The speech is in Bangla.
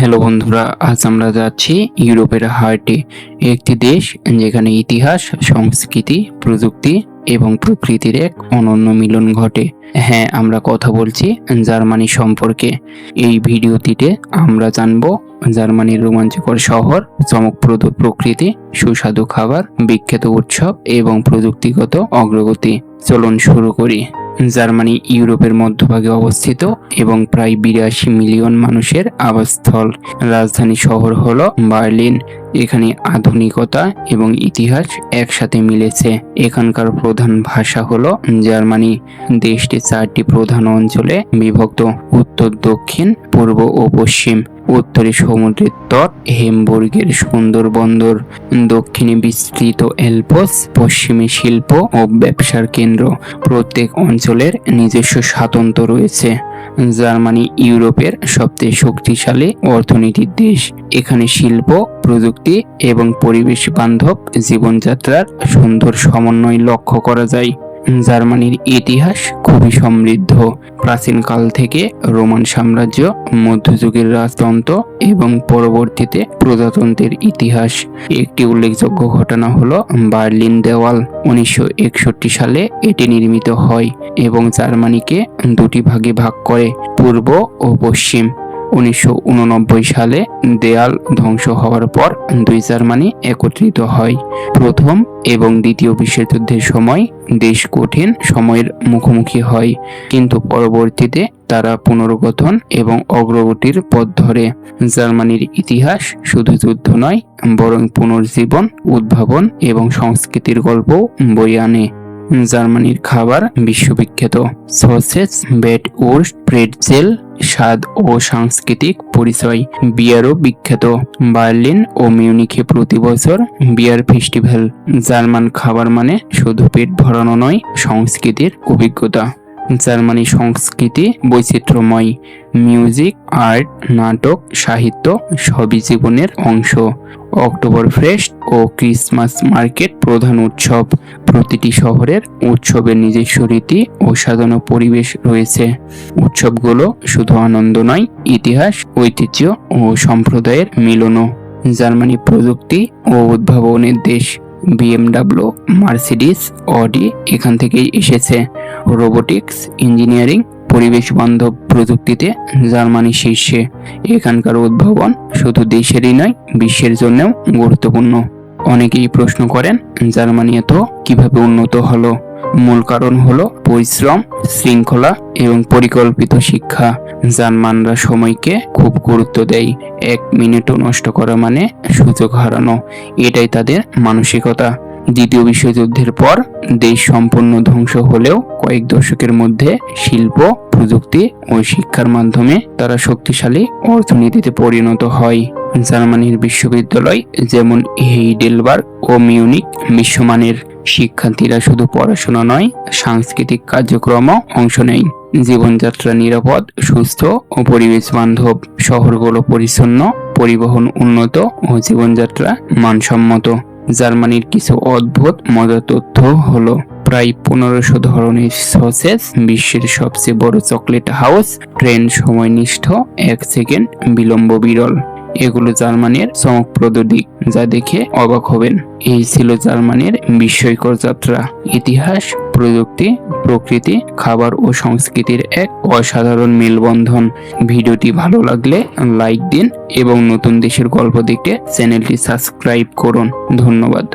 হ্যালো বন্ধুরা, আজ আমরা যাচ্ছি ইউরোপের হার্টে, একটি দেশ যেখানে ইতিহাস, সংস্কৃতি, প্রযুক্তি এবং প্রকৃতির এক অনন্য মিলন ঘটে। হ্যাঁ আমরা কথা বলছি জার্মানি সম্পর্কে। এই ভিডিওটিতে আমরা জানব জার্মানির রোমাঞ্চকর শহর, চমকপ্রদ প্রকৃতি, সুস্বাদু খাবার, বিখ্যাত উৎসব এবং প্রযুক্তিগত অগ্রগতি। চলুন শুরু করি। জার্মানি, ইউরোপের মধ্যভাগে অবস্থিত এবং প্রায় বিরাশি মিলিয়ন মানুষের আবাসস্থল। রাজধানী শহর হল বার্লিন। এখানে আধুনিকতা এবং ইতিহাস একসাথে মিলেছে। এখানকার প্রধান ভাষা হল জার্মানি। দেশটি চারটি প্রধান অঞ্চলে বিভক্ত। উত্তর, দক্ষিণ, পূর্ব ও পশ্চিম। উত্তরে সমুদ্রের তট, হেমবুর্গের সুন্দর বন্দর দক্ষিণে বিস্তৃত এলপস, পশ্চিমে শিল্প ও ব্যবসার কেন্দ্র। প্রত্যেক অঞ্চলের নিজস্ব স্বাতন্ত্র্য রয়েছে। জার্মানি ইউরোপের সবচেয়ে শক্তিশালী অর্থনীতির দেশ। এখানে শিল্প, প্রযুক্তি এবং পরিবেশ বান্ধব জীবনযাত্রার সুন্দর সমন্বয় লক্ষ্য করা যায়। জার্মানির ইতিহাস খুবই সমৃদ্ধ। প্রাচীনকাল থেকে রোমান সাম্রাজ্য, মধ্যযুগের রাজতন্ত্র এবং পরবর্তীতে প্রজাতন্ত্রের ইতিহাস। একটি উল্লেখযোগ্য ঘটনা হলো বার্লিন দেওয়াল। উনিশশো একষট্টি সালে এটি নির্মিত হয় এবং জার্মানিকে দুটি ভাগে ভাগ করে, পূর্ব ও পশ্চিম। উনিশশো উননব্বই সালে দেয়াল ধ্বংস হওয়ার পর দুই জার্মানি একত্রিত হয়। প্রথম এবং দ্বিতীয় বিশ্বযুদ্ধের সময় দেশ কঠিন সময়ের মুখোমুখি হয়, কিন্তু পরবর্তীতে তারা পুনর্গঠন এবং অগ্রগতির পথ ধরে। জার্মানির ইতিহাস শুধু যুদ্ধ নয়, বরং পুনর্জীবন, উদ্ভাবন এবং সংস্কৃতির গল্প বই আনে। জার্মানির খাবার বিশ্ববিখ্যাত। সসেজ বেড উর্স্ট প্রেটজেল, স্বাদ ও সাংস্কৃতিক পরিচয়। বিয়ারও বিখ্যাত। বার্লিন ও মিউনিখে প্রতি বছর বিয়ার ফেস্টিভ্যাল। জার্মান খাবার মানে শুধু পেট ভরানো নয়, সংস্কৃতির অভিজ্ঞতা। জার্মানি সংস্কৃতি বৈচিত্র্যময়। মিউজিক, আর্ট, নাটক, সাহিত্য সবই জীবনের অংশ। অক্টোবর ফেস্ট ও ক্রিসমাস মার্কেট প্রধান উৎসব। প্রতিটি শহরের উৎসবের নিজস্ব রীতি ও সাজানো পরিবেশ রয়েছে। উৎসবগুলো শুধু আনন্দ নয়, ইতিহাস, ঐতিহ্য ও সম্প্রদায়ের মিলনও। জার্মানি প্রযুক্তি ও উদ্ভাবনের দেশ। বিএমডাব্লিউ মার্সিডিস, অডি এখান থেকেই এসেছে। রোবোটিক্স, ইঞ্জিনিয়ারিং পরিবেশ বান্ধব প্রযুক্তিতে জার্মানি শীর্ষে এখানকার উদ্ভাবন শুধু দেশেরই নয়, বিশ্বের জন্যও গুরুত্বপূর্ণ। অনেকেই প্রশ্ন করেন, জার্মানি এত কীভাবে উন্নত হলো? মূল কারণ হলো পরিশ্রম, শৃঙ্খলা এবং পরিকল্পিত শিক্ষা। জার্মানরা সময়কে খুব গুরুত্ব দেয়, এক মিনিটও নষ্ট করা মানে সুযোগ হারানো। এটাই তাদের মানসিকতা। দ্বিতীয় বিশ্বযুদ্ধের পর দেশ সম্পূর্ণ ধ্বংস হলেও কয়েক দশকের মধ্যে শিল্প, প্রযুক্তি ও শিক্ষার মাধ্যমে তারা শক্তিশালী অর্থনীতিতে পরিণত হয়। জার্মানির বিশ্ববিদ্যালয় যেমন হেইডেলবার্গ ও মিউনিক বিশ্বমানের। শিক্ষার্থীরা শুধু পড়াশোনা নয়, সাংস্কৃতিক কার্যক্রমও অংশ নেয়। জীবনযাত্রা নিরাপদ, সুস্থ ও পরিবেশ বান্ধব শহরগুলো পরিচ্ছন্ন, পরিবহন উন্নত ও জীবনযাত্রা মানসম্মত। জার্মানির কিছু অদ্ভুত মজার তথ্য হলো প্রায় পনেরোশো ধরনের সসেস, বিশ্বের সবচেয়ে বড় চকলেট হাউস, ট্রেন সময়নিষ্ঠ এক সেকেন্ড বিলম্ব বিরল। এগুলো জার্মানির চমকপ্রদ দিক, যা দেখে অবাক হবেন। এই ছিল জার্মানির বিস্ময়কর যাত্রা। ইতিহাস প্রযুক্তি, প্রকৃতি, খাবার ও সংস্কৃতির এক অসাধারণ মেলবন্ধন। ভিডিওটি ভালো লাগলে লাইক দিন এবং নতুন দেশের গল্প দেখতে চ্যানেলটি সাবস্ক্রাইব করুন। ধন্যবাদ।